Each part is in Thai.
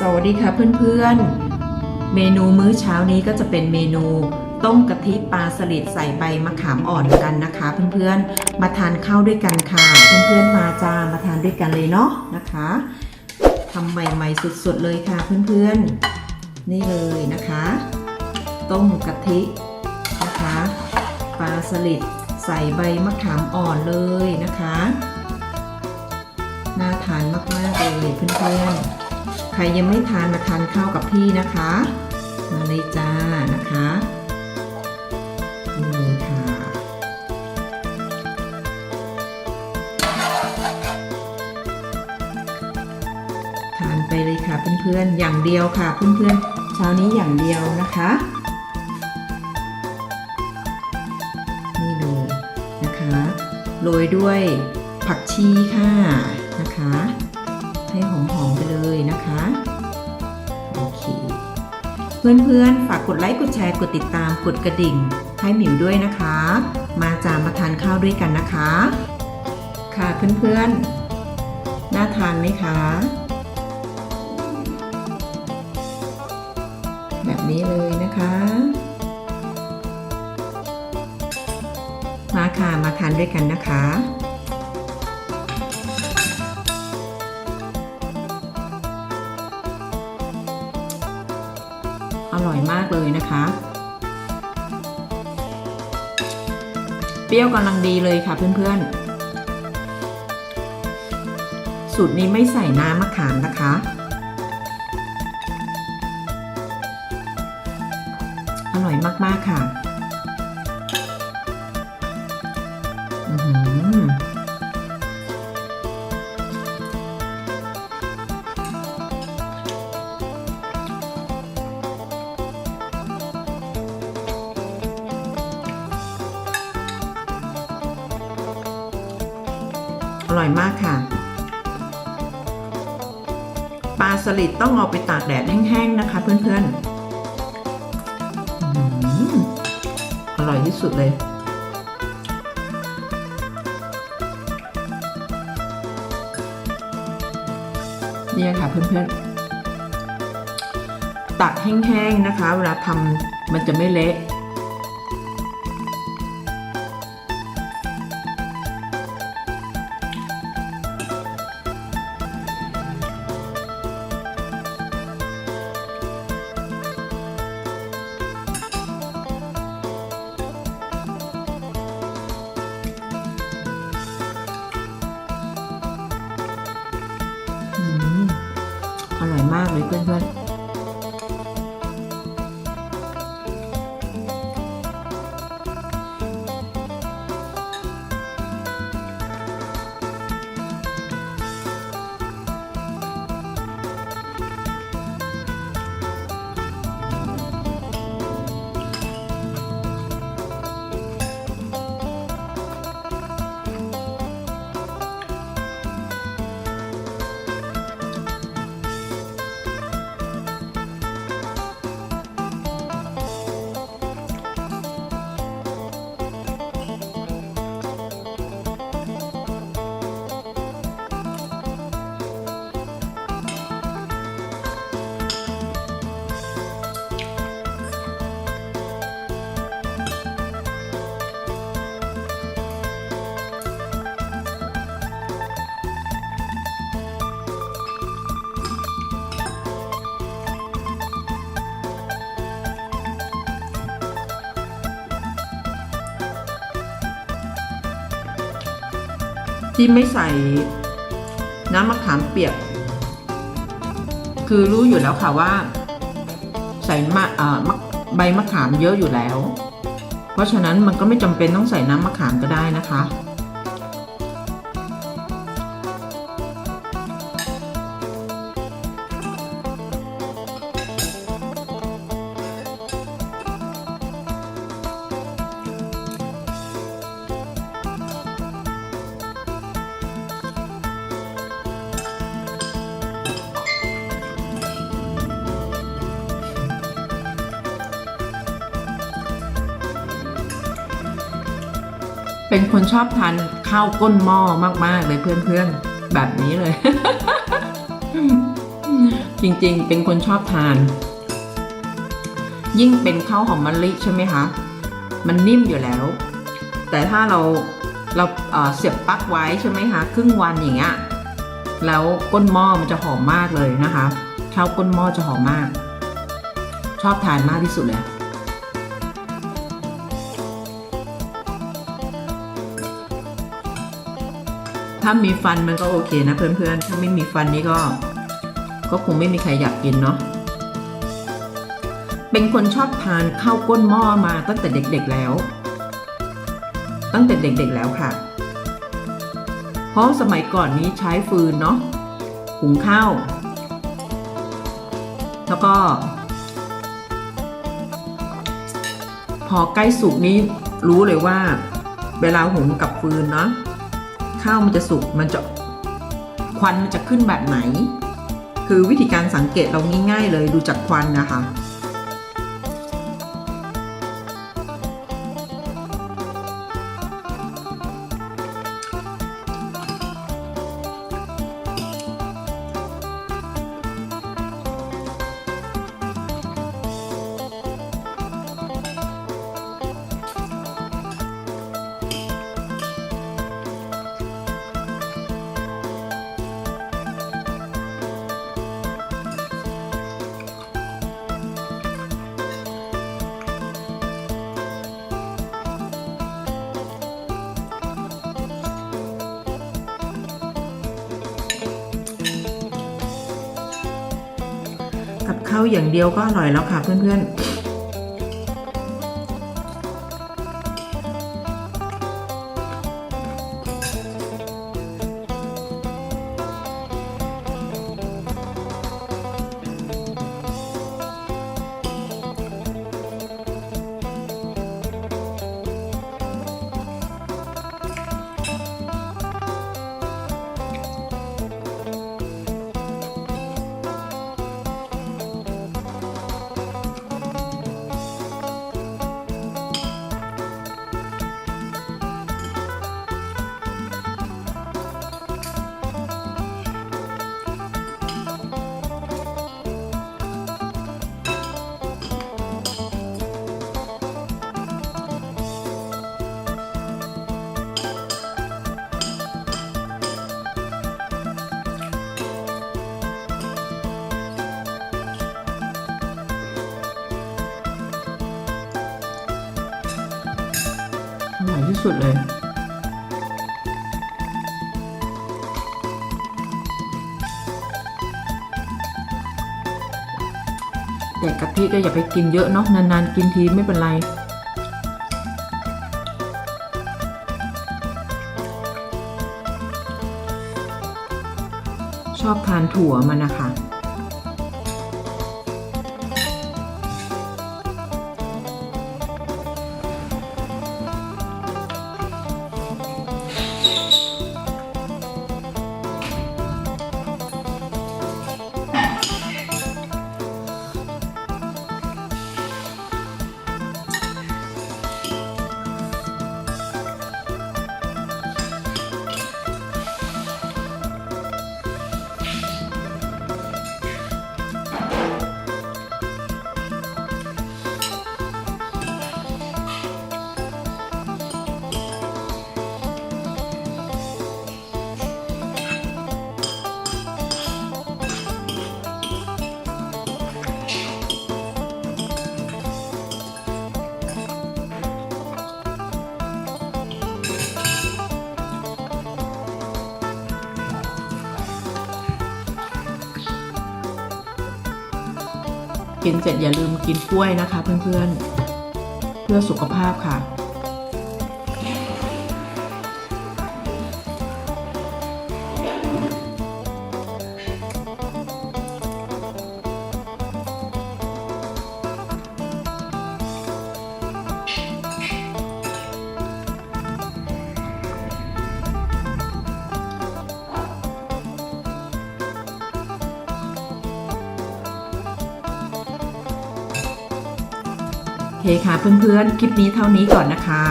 สวัสดีค่ะเพื่อนๆ เมนูมื้อเช้านี้ก็จะเป็นเมนู ต้มกะทิปลาสลิดใส่ใบมะขามอ่อนกันนะคะ เพื่อนๆ มาทานข้าวด้วยกันค่ะ เพื่อนๆ มาจ้ามาทานด้วยกันเลยเนาะนะคะทำใหม่ๆสุดๆเลยค่ะเพื่อนๆ นี่เลยนะคะ ต้มกะทินะคะปลาสลิดใส่ใบมะขามอ่อนเลยนะคะ น่าทานมากๆเลยเพื่อนๆ ใครยังไม่ทานมาทานข้าวกับพี่นะคะ มาเลยจ้านะคะนี่ค่ะ ทานไปเลยค่ะเพื่อนๆ อย่างเดียวค่ะเพื่อนๆ เช้านี้อย่างเดียวนะคะนี่เลยนะคะโรยด้วยผักชีค่ะนะคะ อมๆไปเลยนะคะ โอเค เพื่อนๆ ฝากกดไลค์ กดแชร์ กดติดตาม กดกระดิ่ง ให้หมิวด้วยนะคะ มาจามาทานข้าวด้วยกันนะคะ ค่ะเพื่อนๆ น่าทานไหมคะ แบบนี้เลยนะคะ มาค่ะ มาทานด้วยกันนะคะ ร่อยมากเลยนะคะ เปรี้ยวกำลังดีเลยค่ะเพื่อนๆ สูตรนี้ไม่ใส่น้ำมะขามนะคะ อร่อยมากๆค่ะ ร่อยมากค่ะ ปลาสลิดต้องเอาไปตากแดดแห้งๆนะคะ เพื่อนๆอื้อหืออร่อยที่สุดเลยเนี่ยค่ะเพื่อนๆ ตักแห้งๆนะคะ เวลาทำมันจะไม่เละ อร่อย ที่ไม่ใส่น้ำมะขามเปียก คือรู้อยู่แล้วค่ะว่า ใส่มะเอ่อใบมะขามเยอะอยู่แล้ว เพราะฉะนั้นมันก็ไม่จำเป็นต้องใส่น้ำมะขามก็ได้นะคะ เป็นคนชอบทานข้าวก้นหม้อมาก ๆ เลยเพื่อนๆ แบบนี้เลย จริงๆ เป็นคนชอบทาน ยิ่งเป็นข้าวหอมมะลิใช่ไหมคะ มันนิ่มอยู่แล้ว แต่ถ้าเราเราเอ่อเสียบปลั๊กไว้ใช่ไหมคะ ครึ่งวันอย่างเงี้ย แล้วก้นหม้อมันจะหอมมากเลยนะคะข้าวก้นหม้อจะหอมมาก ชอบทานมากที่สุดเลย ถ้ามีฟันมันก็โอเคนะเพื่อนๆ ถ้าไม่มีฟันนี่ก็ ก็คงไม่มีใครอยากกินเนาะ เป็นคนชอบทานข้าวก้นหม้อมาตั้งแต่เด็กๆแล้ว ตั้งแต่เด็กๆแล้วค่ะ เพราะสมัยก่อนนี้ใช้ฟืนเนาะ หุงข้าว แล้วก็ พอใกล้สุกนี้รู้เลยว่า เวลาหุงกับฟืนเนาะ ข้าวมันจะสุกมันจะควันมันจะขึ้นแบบไหน คือวิธีการสังเกตเราง่ายๆเลยดูจากควันนะคะ ข้าวอย่างเดียวก็อร่อยแล้วค่ะเพื่อนๆ่อยที่สุดเลย แต่กะทิก็อย่าไปกินเยอะเนาะนานๆ กินทีไม่เป็นไรชอบทานถั่วมันนะคะ กินเสร็จอย่าลืมกินกล้วยนะคะ เพื่อนๆ เพื่อสุขภาพค่ะ เคค่ะเพื่อนๆ คลิปนี้เท่านี้ก่อนนะคะ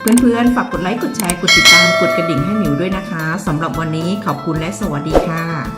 เพื่อนๆ ฝากกดไลค์ กดแชร์ กดติดตาม กดกระดิ่งให้หมิวด้วยนะคะสำหรับวันนี้ขอบคุณและสวัสดีค่ะ